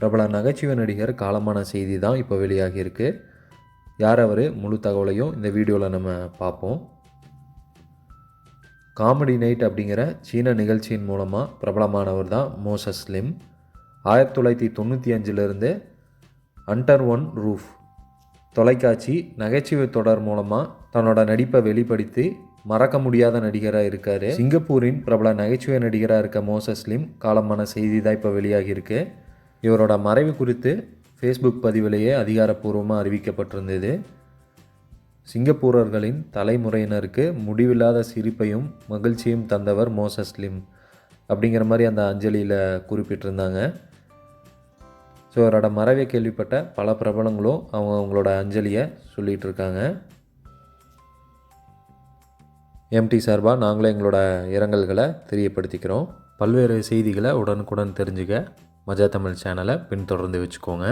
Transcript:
பிரபல நகைச்சுவை நடிகர் காலமான செய்தி தான் இப்போ வெளியாகியிருக்கு. யார் அவர்? முழு தகவலையும் இந்த வீடியோவில் நம்ம பார்ப்போம். காமெடி நைட் அப்படிங்கிற சீன நிகழ்ச்சியின் மூலமாக பிரபலமானவர் தான் மோசஸ் லிம். ஆயிரத்தி தொள்ளாயிரத்தி தொண்ணூற்றி அஞ்சிலிருந்து அண்டர் ஒன் ரூஃப். தொலைக்காட்சி நகைச்சுவை தொடர் மூலமாக தன்னோட நடிப்பை வெளிப்படுத்தி மறக்க முடியாத நடிகராக இருக்கார். சிங்கப்பூரின் பிரபல நகைச்சுவை நடிகராக இருக்க மோசஸ்லிம் காலமான செய்தி தான் இப்போ வெளியாகியிருக்கு. இவரோட மறைவு குறித்து ஃபேஸ்புக் பதிவிலேயே அதிகாரப்பூர்வமாக அறிவிக்கப்பட்டிருந்தது. சிங்கப்பூரர்களின் தலைமுறையினருக்கு முடிவில்லாத சிரிப்பையும் மகிழ்ச்சியும் தந்தவர் மோசஸ் லிம் அப்படிங்கிற மாதிரி அந்த அஞ்சலியில் குறிப்பிட்டிருந்தாங்க. ஸோ அவரோட மறைவை கேள்விப்பட்ட பல பிரபலங்களும் அவங்க அவங்களோட அஞ்சலியை சொல்லிகிட்டு இருக்காங்க எம்டி சார்பாக நாங்களும் எங்களோட இரங்கல்களை தெரியப்படுத்திக்கிறோம். பல்வேறு செய்திகளை உடனுக்குடன் தெரிஞ்சுக்க மஜா தமிழ் சேனலை பின்தொடர்ந்து வச்சுக்கோங்க.